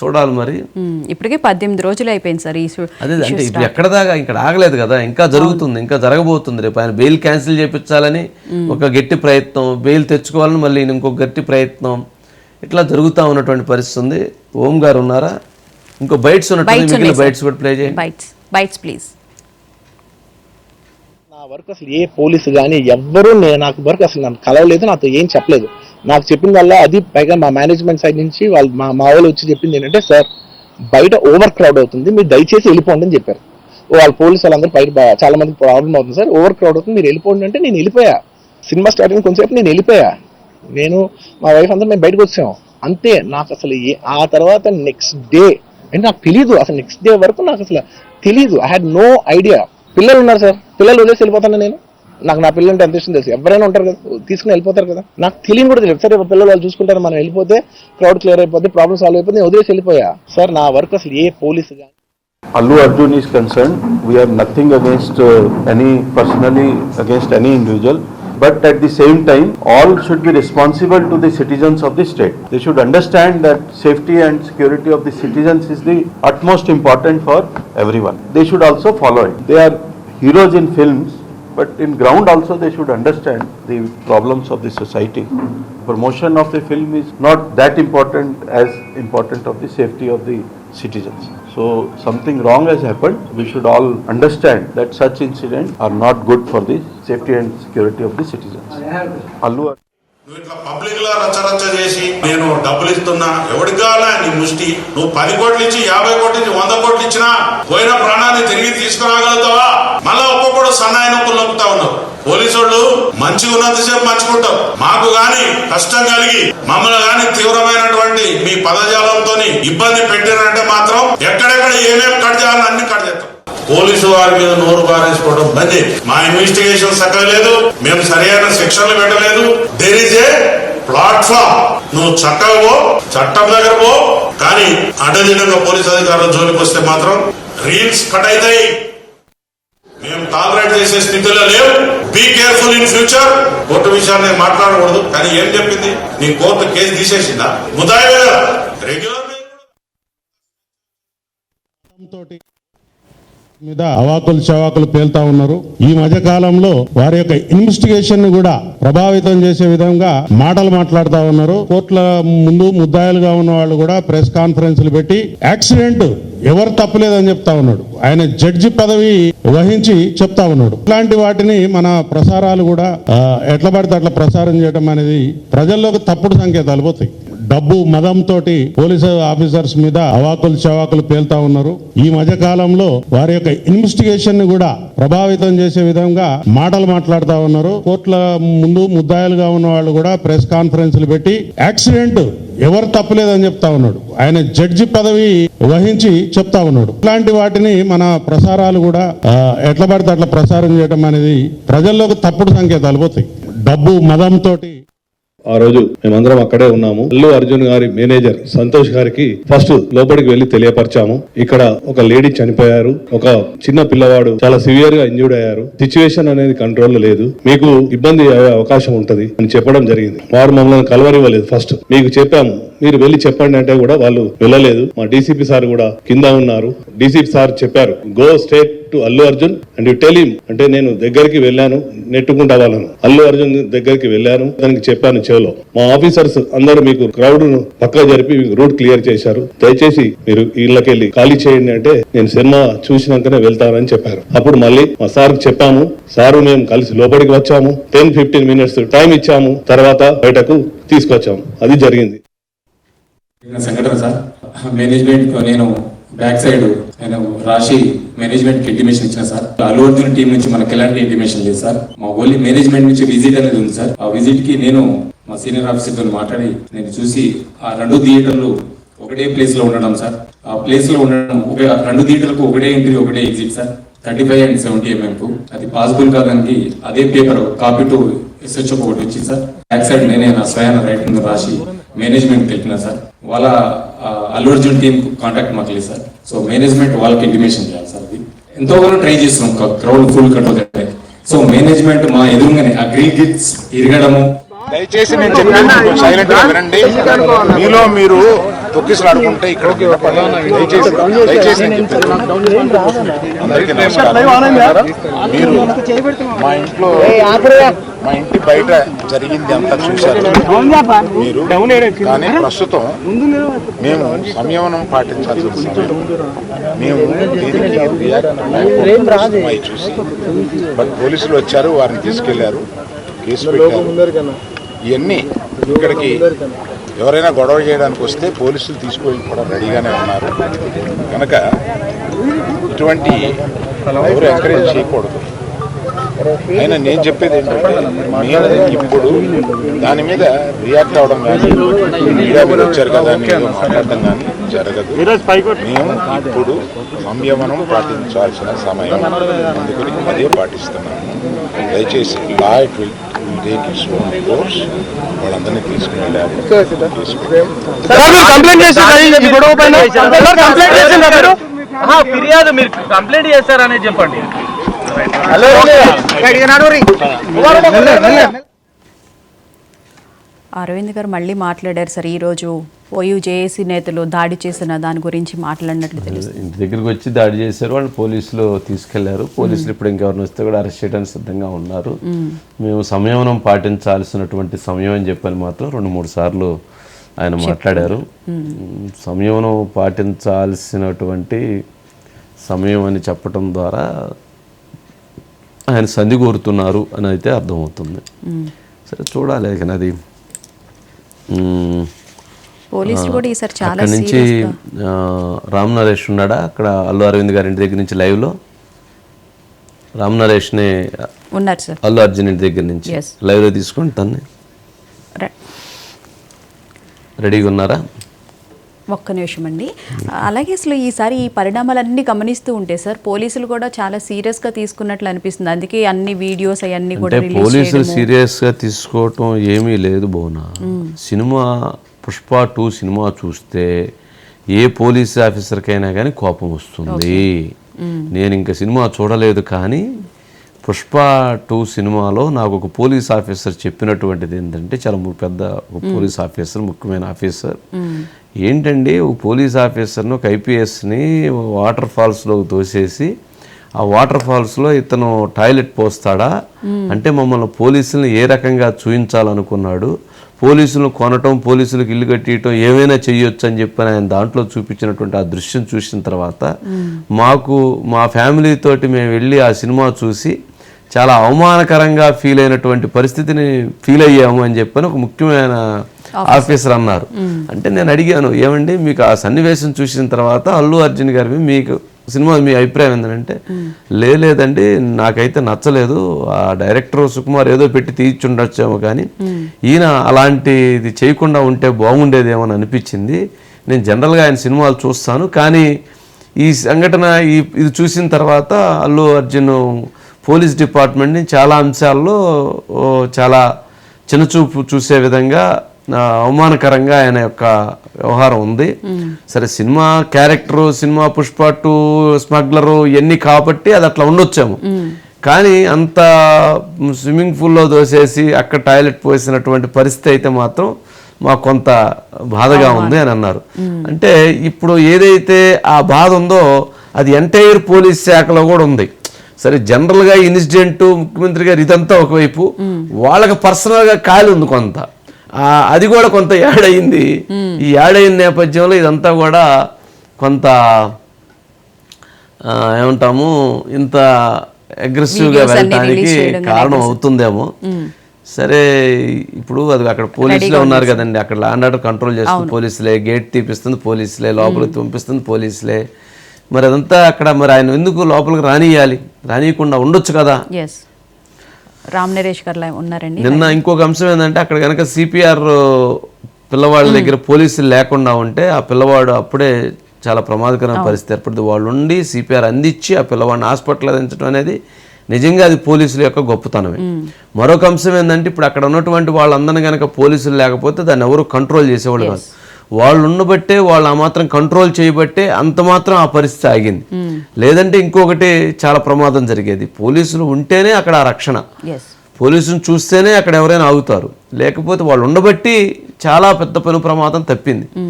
చూడాలి మరి. ఇప్పటికే పద్దెనిమిది రోజులు అయిపోయింది సార్ ఈ అదే అంటే ఇప్పుడు. ఎక్కడ దాకా ఇక్కడ ఆగలేదు కదా ఇంకా జరుగుతుంది ఇంకా జరగబోతుంది. రేపు ఆయన బెయిల్ క్యాన్సిల్ చేయించాలని ఒక గట్టి ప్రయత్నం బెయిల్ తెచ్చుకోవాలని మళ్ళీ ఇంకొక గట్టి ప్రయత్నం. ఇట్లా జరుగుతూ ఉన్నటువంటి పరిస్థితి ఉంది. ఓం గారు ఉన్నారా? ఇంకో బైట్స్ ఉన్నట్టు మిగిలిన sir. బైట్స్ కూడా ప్లే చేయండి. Bytes bytes please. నా వరకు అసలు ఏ పోలీసు కానీ ఎవ్వరూ నేను నాకు వరకు అసలు నన్ను కలవలేదు నాతో ఏం చెప్పలేదు. నాకు చెప్పిన వల్ల అది పైగా మా మేనేజ్మెంట్ సైడ్ నుంచి వాళ్ళు మా మా వాళ్ళు వచ్చి చెప్పింది ఏంటంటే సార్ బయట ఓవర్ క్రౌడ్ అవుతుంది మీరు దయచేసి వెళ్ళిపోండి అని చెప్పారు. వాళ్ళ పోలీసు వాళ్ళందరూ బయట చాలా మంది ప్రాబ్లం అవుతుంది. సార్ ఓవర్ క్రౌడ్ అవుతుంది మీరు వెళ్ళిపోండి అంటే నేను వెళ్ళిపోయా. సినిమా స్టార్టింగ్ కొంచెంసేపు నేను వెళ్ళిపోయా. నేను మా వైఫ్ అందరూ మేము బయటకు వచ్చాము అంతే నాకు అసలు ఏ- ఆ తర్వాత నెక్స్ట్ డే అంటే నాకు తెలియదు అసలు నెక్స్ట్ డే వరకు నాకు అసలు తెలియదు ఐ హ్యాడ్ నో ఐడియా పిల్లలు ఉన్నారు సార్. పిల్లలు వదిలేసి వెళ్ళిపోతాను నేను? నాకు నా పిల్లలు అంటే ఎంత ఇష్టం తెలుసు. ఎవరైనా ఉంటారు కదా తీసుకుని వెళ్ళిపోతారు కదా. నాకు తెలియని కూడా తెలియదు. సార్ పిల్లలు వాళ్ళు చూసుకుంటారు మనం వెళ్ళిపోతే క్రౌడ్ క్లియర్ అయిపోతే ప్రాబ్లమ్ సాల్వ్ అయిపోతే నేను వదిలేసి వెళ్ళిపోయా. సార్ నా వర్క్ అసలు ఏ పోలీసు కానీ Allu Arjun is concerned, we have nothing against uh, any personally against any individual. But at the same time, all should be responsible to the citizens of the state. They should understand that safety and security of the citizens is the utmost important for everyone. They should also follow it. They are heroes in films, but in ground also they should understand the problems of the society. Promotion of the film is not that important as important of the safety of the citizens. So something wrong has happened. We should all understand that such incidents are not good for the safety and security of the citizens. Allu నువ్వు ఇట్లా పబ్లిక్లో రచ్చరచ్చ చేసి నేను డబ్బులు ఇస్తున్నా ఎవరికి కావాలా నీ ముష్టి. నువ్వు పది కోట్లు ఇచ్చి యాభై కోట్లు ఇచ్చి వంద కోట్లు ఇచ్చినా పోయిన ప్రాణాన్ని తిరిగి తీసుకురాగలుగుతావా? మళ్ళా ఒక్కొక్కడు సన్నాయి నొప్పులు నొప్పుతా ఉన్నావు. పోలీసు వాళ్ళు మంచిగా ఉన్నంతసేపు మంచుకుంటాం మాకు గాని కష్టం కలిగి మమ్మల్ని గాని తీవ్రమైనటువంటి మీ పదజాలంతో ఇబ్బంది పెట్టారంటే మాత్రం ఎక్కడెక్కడ ఏమేమి కట్ చేయాలని అన్ని కట్ చేస్తాం. పోలీసు వారి మీద నోరు పారేసుకోవడం బంద్ మా ఇన్వెస్టిగేషన్ సక్కలేదు లేదు. మేము సరైన శిక్షలు పెట్టలేదు. దేర్ ఇస్ ఏ ప్లాట్ఫామ్ నువ్వు చక్కగా పో చట్టం దగ్గర పో. కానీ అడ్డదిడ్డంగా పోలీస్ అధికారుల జోలికి వస్తే మాత్రం రీల్స్ కట్ అవుతాయి. మేము టాలరేట్ చేసే స్థితిలో లేవు. Be careful in future court విషయాన్ని మాట్లాడకూడదు. కానీ ఏం చెప్పింది? నీ కోర్టు కేసు తీసేసిందా? ముదాయి రెగ్యులర్ తోటి మీద అవాకులు చవాకులు పేలుతా ఉన్నారు. ఈ మధ్య కాలంలో వారి యొక్క ఇన్వెస్టిగేషన్ కూడా ప్రభావితం చేసే విధంగా మాటలు మాట్లాడుతా ఉన్నారు. కోర్టుల ముందు ముద్దాయిలుగా ఉన్న వాళ్ళు కూడా ప్రెస్ కాన్ఫరెన్స్లు పెట్టి యాక్సిడెంట్ ఎవరు తప్పలేదని చెప్తా ఉన్నాడు. ఆయన జడ్జి పదవి వహించి చెప్తా ఉన్నాడు. ఇలాంటి వాటిని మన ప్రసారాలు కూడా ఆ, ఎట్లా పడితే అట్లా ప్రసారం చేయడం అనేది ప్రజల్లోకి తప్పుడు సంకేతాలు పోతాయి. డబ్బు మదం తోటి పోలీసు ఆఫీసర్స్ మీద అవాకులు చవాకులు పేల్తా ఉన్నారు. ఈ మధ్య కాలంలో వారి యొక్క ఇన్వెస్టిగేషన్ని కూడా ప్రభావితం చేసే విధంగా మాటలు మాట్లాడుతా ఉన్నారు. కోర్టుల ముందు ముద్దాయిలుగా ఉన్న వాళ్ళు కూడా ప్రెస్ కాన్ఫరెన్స్లు పెట్టి యాక్సిడెంట్ ఎవరు తప్పలేదని చెప్తా ఉన్నాడు. ఆయన జడ్జి పదవి వహించి చెప్తా ఉన్నాడు. ఇట్లాంటి వాటిని మన ప్రసారాలు కూడా ఆ, ఎట్లా పడితే అట్లా ప్రసారం చేయడం అనేది ప్రజల్లోకి తప్పుడు సంకేతాలు పోతాయి. డబ్బు మదంతో ఆ రోజు మేమందరం అక్కడే ఉన్నాము. అల్లు అర్జున్ గారి మేనేజర్ సంతోష్ గారికి ఫస్ట్ లోపలికి వెళ్ళి తెలియపరిచాము. ఇక్కడ ఒక లేడీ చనిపోయారు. ఒక చిన్న పిల్లవాడు చాలా సివియర్గా ఇంజూర్డ్ అయ్యారు. సిచ్యువేషన్ అనేది కంట్రోల్ లేదు. మీకు ఇబ్బంది అయ్యే అవకాశం ఉంటది అని చెప్పడం జరిగింది. వారు మమ్మల్ని కలవరివ్వలేదు ఫస్ట్. మీకు చెప్పాము. మీరు వెళ్ళి చెప్పండి అంటే కూడా వాళ్ళు వెళ్ళలేదు. మా డీసీపీ సార్ కూడా కింద ఉన్నారు. డీసీపీ సార్ చెప్పారు go state to Allu Arjun and you tell him అంటే నేను దగ్గరికి వెళ్ళాను నెట్టుకుంటా వాళ్ళను. అల్లు అర్జున్ దగ్గరికి వెళ్ళాను దానికి చెప్పాను చెవిలో. మా ఆఫీసర్స్ అందరూ మీకు క్రౌడ్ను పక్క జరిపి మీకు రూట్ క్లియర్ చేశారు. దయచేసి మీరు ఇళ్ళకెళ్ళి ఖాళీ చేయండి అంటే నేను సినిమా చూసినాకనే వెళ్తానని చెప్పారు. అప్పుడు మళ్ళీ మా సార్ చెప్పాము సారు మేము కలిసి లోపలికి వచ్చాము టెన్ ఫిఫ్టీన్ మినిట్స్ టైం ఇచ్చాము తర్వాత బయటకు తీసుకొచ్చాము. అది జరిగింది. సంఘటన సార్ మేనేజ్మెంట్ నేను బ్యాక్ సైడ్ నేను రాసి మేనేజ్మెంట్కి ఇంటిమేషన్ ఇచ్చిన సార్. అల్లు అర్జున్ టీం నుంచి మనకి ఎలాంటి ఇంటిమేషన్ లేదు సార్. మా ఓన్లీ మేనేజ్మెంట్ నుంచి విజిట్ అనేది ఉంది సార్. ఆ విజిట్కి నేను మా సీనియర్ ఆఫీసర్తో మాట్లాడి నేను చూసి ఆ రెండు థియేటర్లు ఒకటే ప్లేస్లో ఉండడం సార్. ఆ ప్లేస్లో ఉండడం ఒక రెండు థియేటర్లకు ఒకటే ఎంట్రీ ఒకటే exit sir. Thirty five and seventy M M కు. అది పాసిబుల్ కాదానికి అదే పేపర్ కాపీ టు ఎస్హెచ్ఓ ఒకటి వచ్చింది సార్. బ్యాక్ సైడ్ నేనే నా స్వయాన రైటింగ్ రాసి మేనేజ్మెంట్ తెలిపిన సార్. వాళ్ళ అల్లు అర్జున్ టీమ్ కాంటాక్ట్ మాకు లేదు సార్. సో మేనేజ్మెంట్ వాళ్ళకి ఇంటిమేషన్ చేయాలి సార్ అది. ఎంతో కూడా ట్రై చేస్తున్నాం crowd full cut so management మా ఎదురుగానే అగ్రిగిట్స్ ఇరగడము దయచేసి నేను చెప్పాను సైలెంట్గా వినండి. మీలో మీరు ఇక్కడ. దయచేసి దయచేసి నేను చెప్పేది. అందరికీ నమస్కారం. మీరు మా ఇంట్లో మా ఇంటి బయట జరిగింది అంతా చూశారు. మీరు కానీ ప్రస్తుతం మేము సంయమనం పాటించాల్సిన సమయం. మేము దీనికి చూసి. బట్ పోలీసులు వచ్చారు వారిని తీసుకెళ్ళారు కేసు పెట్టారు. ఇవన్నీ ఇక్కడికి ఎవరైనా గొడవ చేయడానికి వస్తే పోలీసులు తీసుకువెళ్ళిపోవడం రెడీగానే ఉన్నారు. కనుక ఇటువంటి ఎవరు ఎంకరేజ్ చేయకూడదు. అయినా నేను చెప్పేది ఏంటంటే మేము ఇప్పుడు దాని మీద రియాక్ట్ అవ్వడం కానీ మీడియా మీద వచ్చారు కదా అని మాట్లాడడం కానీ జరగదు. మేము ఇప్పుడు సంయమనం పాటించాల్సిన సమయం. అందుకని అదే పాటిస్తున్నాము దయచేసి law it will take its own course వాళ్ళందరినీ తీసుకుని వెళ్ళారు. కంప్లైంట్ ఫిర్యాదు మీరు కంప్లైంట్ చేస్తారనేది చెప్పండి. అరవింద్ గారు మళ్ళీ మాట్లాడారు సార్ ఈరోజు. ఓయూ జేఏసీ నేతలు దాడి చేసిన దాని గురించి మాట్లాడినట్లు తెలుస్తుంది. ఇంటి దగ్గరికి వచ్చి దాడి చేశారు. వాళ్ళు పోలీసులు తీసుకెళ్ళారు. పోలీసులు ఇప్పుడు ఇంకెవరిని వస్తే కూడా అరెస్ట్ చేయడానికి సిద్ధంగా ఉన్నారు. మేము. సంయమనం పాటించాల్సినటువంటి సమయం అని చెప్పని మాత్రం రెండు మూడు సార్లు ఆయన మాట్లాడారు. సంయమనం పాటించాల్సినటువంటి సమయం అని చెప్పటం ద్వారా ఆయన సంధి కోరుతున్నారు అని అయితే అర్థమవుతుంది. సరే చూడాలి ఇక అది పోలీసులు కూడా ఈసారి చాలా నుంచి రామ్ నరేష్ ఉన్నాడా? అక్కడ అల్లు అరవింద్ గారి ఇంటి దగ్గర నుంచి live లో? రామ్ నరేష్ని ఉన్నారు సార్. అల్లు అర్జున్ ఇంటి దగ్గర నుంచి? Live లో తీసుకుంటాను ర- రెడీగా ఉన్నారా? ఒక్క నిమిషం అండి. అలాగే అసలు ఈసారి ఈ పరిణామాలన్నీ గమనిస్తూ ఉంటే సార్ పోలీసులు కూడా చాలా సీరియస్గా తీసుకున్నట్లు అనిపిస్తుంది. అందుకే అన్ని వీడియోస్ అవన్నీ కూడా పోలీసులు సీరియస్గా తీసుకోవటం ఏమీ లేదు బోనా. సినిమా పుష్ప టూ సినిమా చూస్తే ఏ పోలీస్ ఆఫీసర్కైనా కానీ కోపం వస్తుంది. నేను ఇంకా సినిమా చూడలేదు కానీ పుష్ప టూ సినిమాలో నాకు ఒక పోలీస్ ఆఫీసర్ చెప్పినటువంటిది ఏంటంటే చాలా పెద్ద ఒక పోలీస్ ఆఫీసర్ ముఖ్యమైన ఆఫీసర్. ఏంటండి ఒక పోలీస్ ఆఫీసర్ని ఒక ఐపీఎస్ని వాటర్ ఫాల్స్లో తోసేసి ఆ వాటర్ ఫాల్స్లో ఇతను టాయిలెట్ పోస్తాడా? అంటే మమ్మల్ని పోలీసులను ఏ రకంగా చూపించాలనుకున్నాడు పోలీసులను కొనటం పోలీసులకు ఇల్లు కట్టియటం ఏమైనా చెయ్యొచ్చు అని చెప్పి ఆయన దాంట్లో చూపించినటువంటి ఆ దృశ్యం చూసిన తర్వాత మాకు మా ఫ్యామిలీ తోటి మేము వెళ్ళి ఆ సినిమా చూసి చాలా అవమానకరంగా ఫీల్ అయినటువంటి పరిస్థితిని ఫీల్ అయ్యాము అని చెప్పని ఒక ముఖ్యమైన ఆఫీసర్ అన్నారు. అంటే నేను అడిగాను ఏమండి మీకు ఆ సన్నివేశం చూసిన తర్వాత అల్లు అర్జున్ గారి మీకు సినిమా మీ అభిప్రాయం ఏంటంటే "లే- లేదండి నాకైతే నచ్చలేదు. ఆ డైరెక్టర్ సుకుమార్ ఏదో పెట్టి తీర్చుండొచ్చేమో కానీ ఈయన అలాంటిది చేయకుండా ఉంటే బాగుండేదేమో అని అనిపించింది. నేను జనరల్గా ఆయన సినిమాలు చూస్తాను. కానీ ఈ సంఘటన ఈ ఇది చూసిన తర్వాత అల్లు అర్జున్ పోలీస్ డిపార్ట్మెంట్ని చాలా అంశాల్లో చాలా చిన్నచూపు చూసే విధంగా అవమానకరంగా ఆయన యొక్క వ్యవహారం ఉంది. సరే cinema character cinema Pushpa two smuggler ఇవన్నీ కాబట్టి అది అట్లా ఉండొచ్చాము. కానీ అంత స్విమ్మింగ్ పూల్లో దోసేసి అక్కడ టాయిలెట్ పోసినటువంటి పరిస్థితి అయితే మాత్రం మాకు కొంత బాధగా ఉంది అని అన్నారు. అంటే ఇప్పుడు ఏదైతే ఆ బాధ ఉందో అది ఎంటైర్ పోలీస్ శాఖలో కూడా ఉంది. సరే జనరల్గా ఇన్సిడెంట్ ముఖ్యమంత్రి గారు ఇదంతా ఒకవైపు. వాళ్ళకి పర్సనల్గా ఖాళీ ఉంది కొంత. అది కూడా కొంత అయింది ఈ యాడ్ అయిన నేపథ్యంలో ఇదంతా కూడా కొంత ఏమంటాము ఇంత అగ్రెసివ్గా వెళ్ళటానికి కారణం అవుతుందేమో. సరే ఇప్పుడు అది అక్కడ పోలీసులే ఉన్నారు కదండి. అక్కడ ల్యాండ్ ఆర్డర్ కంట్రోల్ చేస్తుంది పోలీసులే గేట్ తీపిస్తుంది పోలీసులే లోపలికి పంపిస్తుంది పోలీసులే. మరి అదంతా అక్కడ మరి ఆయన ఎందుకు లోపలికి రానియాలి రానియకుండా ఉండొచ్చు కదా. రామ్ నరేష్ గారు ఉన్నారండి. నిన్న ఇంకొక అంశం ఏంటంటే అక్కడ కనుక సిపిఆర్ పిల్లవాళ్ళ దగ్గర పోలీసులు లేకుండా ఉంటే ఆ పిల్లవాడు అప్పుడే చాలా ప్రమాదకరమైన పరిస్థితి ఏర్పడుతుంది వాళ్ళు ఉండి సిపిఆర్ అందించి ఆ పిల్లవాడిని హాస్పిటల్ అందించడం అనేది నిజంగా అది పోలీసుల యొక్క గొప్పతనమే. మరొక అంశం ఏంటంటే ఇప్పుడు అక్కడ ఉన్నటువంటి వాళ్ళందరినీ కనుక పోలీసులు లేకపోతే దాన్ని ఎవరు కంట్రోల్ చేసేవాళ్ళు కాదు. వాళ్ళు ఉండబట్టే వాళ్ళు ఆ మాత్రం కంట్రోల్ చేయబట్టే అంత మాత్రం ఆ పరిస్థితి ఆగింది. లేదంటే ఇంకొకటి చాలా ప్రమాదం జరిగేది. పోలీసులు ఉంటేనే అక్కడ ఆ రక్షణ. పోలీసుని చూస్తేనే అక్కడ ఎవరైనా ఆగుతారు. లేకపోతే వాళ్ళు ఉండబట్టి చాలా పెద్ద పెను ప్రమాదం తప్పింది.